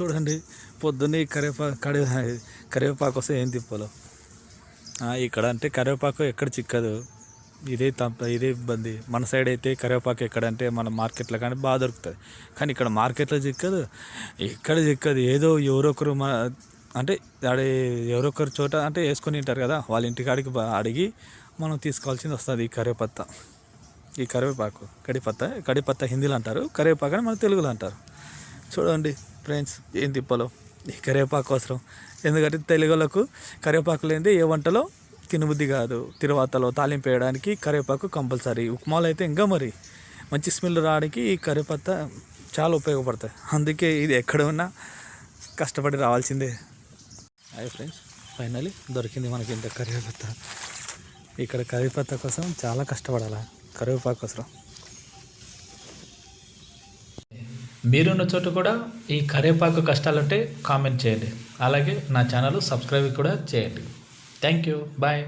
చూడండి పొద్దున్నే ఈ కరివేపాకు కడి కరివేపాకు వస్తే ఏం తిప్పాలో? ఇక్కడ అంటే కరివేపాకు ఎక్కడ చిక్కదు. ఇదే తప్ప ఇదే ఇబ్బంది మన సైడ్ అయితే కరివేపాకు ఎక్కడంటే మన మార్కెట్లో కానీ బాగా దొరుకుతుంది. కానీ ఇక్కడ మార్కెట్లో చిక్కదు ఎక్కడ చిక్కదు. ఏదో ఎవరొకరు మన అంటే ఆడే ఎవరొకరు చోట అంటే వేసుకొని ఉంటారు కదా వాళ్ళ ఇంటికాడికి బా- అడిగి మనం తీసుకోవాల్సింది వస్తుంది ఈ కరివేపత్త. ఈ కరివేపాకు కడిపత్త కడిపత్త హిందీలో అంటారు కరివేపాకు అని మన తెలుగులో అంటారు. చూడండి ఫ్రెండ్స్ ఏం తిప్పాలో? ఈ కరివేపాకు అవసరం. ఎందుకంటే తెలుగులకు కరివేపాకు లేనిదే ఏ వంటలో తినబుద్ధి కాదు. తిరువాతలో తాలింపు వేయడానికి కరివేపాకు కంపల్సరీ. ఉప్మాలు అయితే ఇంకా మరి మంచి స్మెల్ రావడానికి ఈ కరివేపత్త చాలా ఉపయోగపడతాయి. అందుకే ఇది ఎక్కడ ఉన్నా కష్టపడి రావాల్సిందే. హాయ్ ఫ్రెండ్స్ ఫైనలీ దొరికింది మనకి ఇంత కరివేపత్త ఇక్కడ కరివేపత్త కోసం చాలా కష్టపడాలి? కరివేపాకు కోసం మీరున్న చోట కూడా ఈ కరివేపాకు కష్టాలుంటే కామెంట్ చేయండి. అలాగే నా ఛానల్ సబ్స్క్రైబ్ కూడా చేయండి. Thank you. బాయ్.